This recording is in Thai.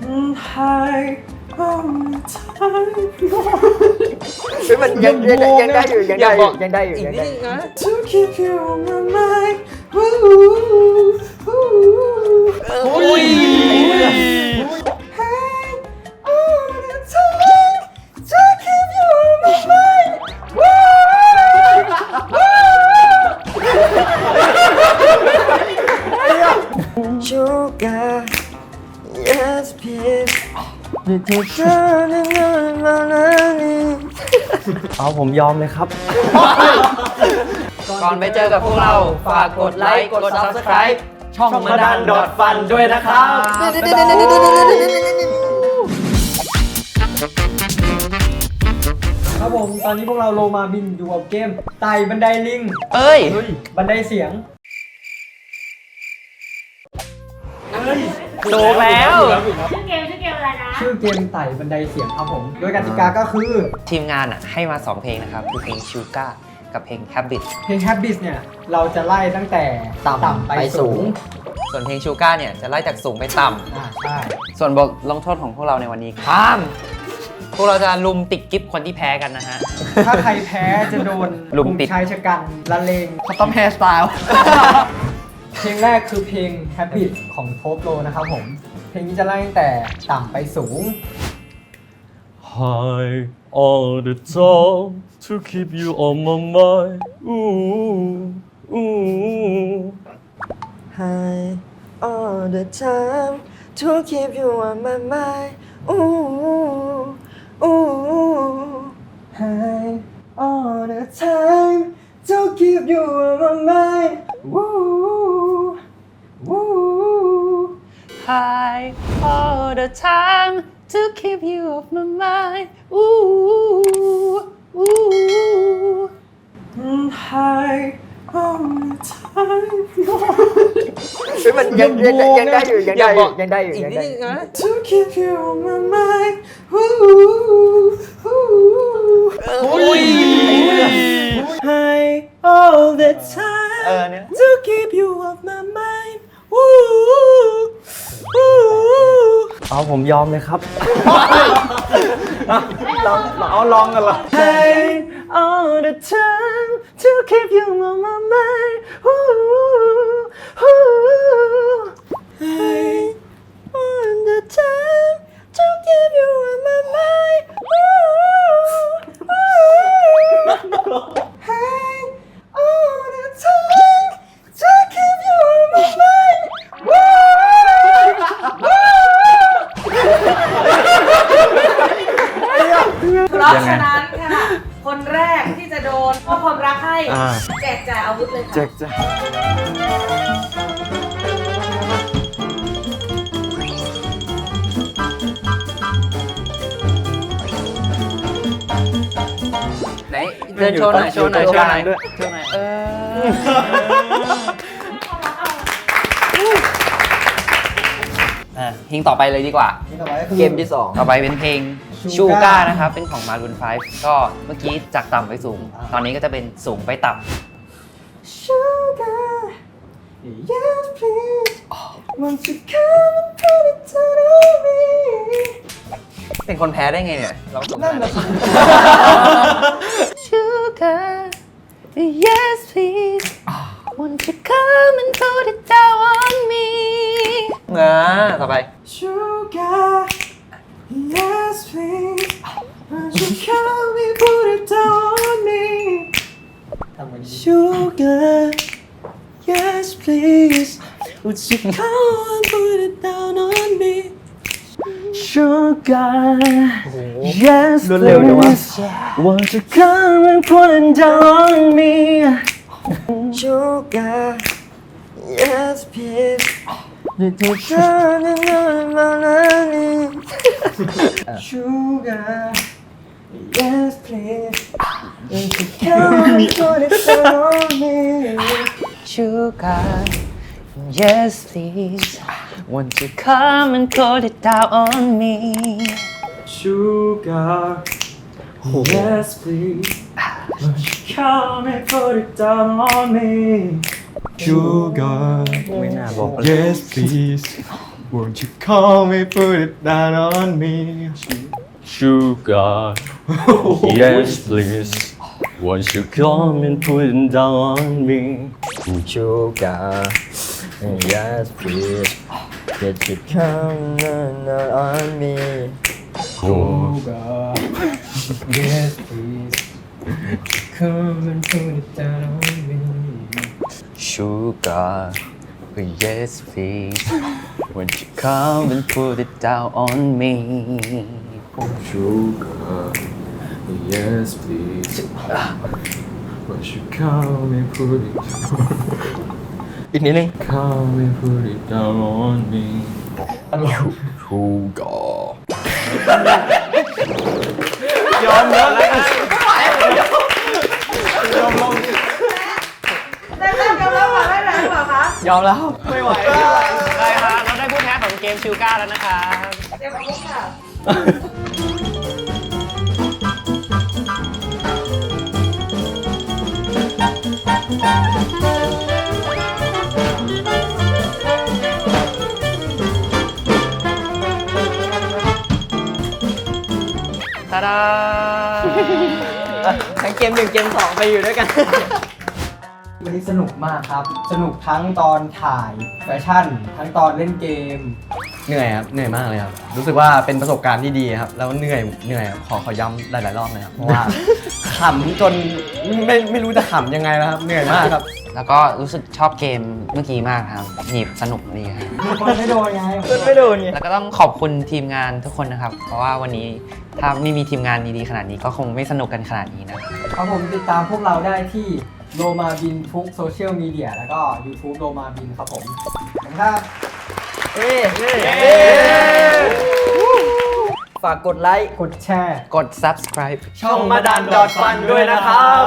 เฮ้ยมันยังยังยังยังได้อยู่ยังได้อยู่ยังได้อยู่อีกยังนิดได้นึงนะ to keep you on my mind Ooh, ooh. อุ้ย Hey, all the time to keep you on my mind Woo! Sugar, yes, please. เอาผมยอมเลยครับ ก่อนไปเจอกับพวกเรา ฝากกดไลค์ กด subscribe ช่องมาดันดอดฟันด้วยนะครับ ครับผม ตอนนี้พวกเราโลมาบินอยู่กับเกมไต่บันไดลิง เอ้ย บันไดเสียง ถูกแล้ว ชื่อเกมชื่อเกมอะไรนะชื่อเกมไต่บันไดเสียงครับผม โดยกติกาก็คือ ทีมงานอะให้มา 2 เพลงนะครับ คือเพลงชูก้ากับเพลง Habit เพลง Habits เนี่ย เราจะไล่ตั้งแต่ต่ำไปสูง ส่วนเพลงชูก้าเนี่ย จะไล่จากสูงไปต่อ่าใช่ำส่วนบทลงโทษของพวกเราในวันนี้ข้าม พวกเราจะลุมติดกิฟคนที่แพ้กันนะฮะ ถ้าใครแพ้จะโดนลุมติดชายชะกันละเลง เขาต้องแฮร์สไตล์ เพลงแรกคือเพลง Habit ของโทบโลนะครับผม เพลงนี้จะไล่ตั้งแต่ต่ำไปสูง High all the time to keep you on my mind. Ooh, ooh. High all the time to keep you on my mind. Ooh, ooh. all the time to keep you off my mind. Ooh, ooh. High all the time เฮ้ยมันยังยังยังได้อยู่ยังได้อยู่ยังได้อยู่ อีก ยัง นิด ได้ นึงนะ to keep you on my mind. เอาผมยอมเลยครับเราเราเอาลองกันเหรอ Hey, all the time to keep you on my mind. Ooh, ooh. Hey, ราะฉะนั้นค่ะ คนแรกที่จะโดนมอบความรักให้อ่า แจกจ่ายอาวุธเลยค่ะ แจ็คจ้ะไหนเดินโชว์หน่อยโชว์หน่อยโชว์หน่อยโชว์หน่อยเออ เพลงต่อไปเลยดีกว่าเกมที่สองต่อไปเป็นเพลงชูก้านะครับ เป็นของมารุน5ก็เมื่อกี้จากต่ำไปสูงตอนนี้ก็จะเป็นสูงไปต่ Sugar, yes please. Won't you come and put it down on me? ำเป็นคนแพ้ได้ไงเนี่ยเราสูงนั่นแหละสิ Sugar yes please won't you come and put it down on me อ่าต่อไป Sugar, yes please. Won't you come and put it down on me? Sugar, yes please. Would you come and put it down on me? Sugar, yes รวดเร็วจังวะ please. Won't you come and put it down on me? Sugar, yes please. Sugar, yes please. Would you come and put it down on me? Sugar yes please won't you come and put it down on me Sugar, yes please. Won't you come and put it down on me? Sugar ไม่น่าบอก yes please Won't you call me put it down on me Sugar Yes please Won't you come and put it down on me Sugar Yes please Get you come on me Sugar Yes please Come and put it down on me Sugar Yes please Won't you come and put it down on me Sugar Yes please Won't you come and put it อีกนิดนึง Come and put it down on me Sugar ได้ ยอมแล้วไม่ไหวได้ครับเราได้ผู้แพ้ของเกมชิวก้าแล้วนะครับเตรียมอาวุธค่ะตาดาทั้งเกมหนึ่งเกมสองไปอยู่ด้วยกัน วันนี้สนุกมากครับ สนุกทั้งตอนถ่ายแฟชั่น ทั้งตอนเล่นเกม เหนื่อยครับ เหนื่อยมากเลยครับ รู้สึกว่าเป็นประสบการณ์ที่ดีครับ แล้วเหนื่อย เหนื่อยครับขอขอย้ำหลาย ๆ รอบเลยครับ เพราะว่า ขำจนไม่ไม่รู้จะขำยังไงแล้วครับ เหนื่อยมากครับ แล้วก็รู้สึกชอบเกมเมื่อกี้มากครับหนีบสนุกดีครับ คนไม่โดนไง ไม่โดนไงแล้วก็ต้องขอบคุณทีมงานทุกคนนะครับ เพราะว่าวันนี้ถ้าไม่มีทีมงานดีๆขนาดนี้ก็คงไม่สนุกกันขนาดนี้นะครับ ครับผมติดตามพวกเราได้ที่ โลมาบินทุกโซเชียลมีเดียแล้วก็ YouTube โลมาบินครับผมขอบคุณครับ เอ้ยฝากกดไลค์กดแชร์ กด subscribe ช่องมาดันดอทฟันด้วยนะครับ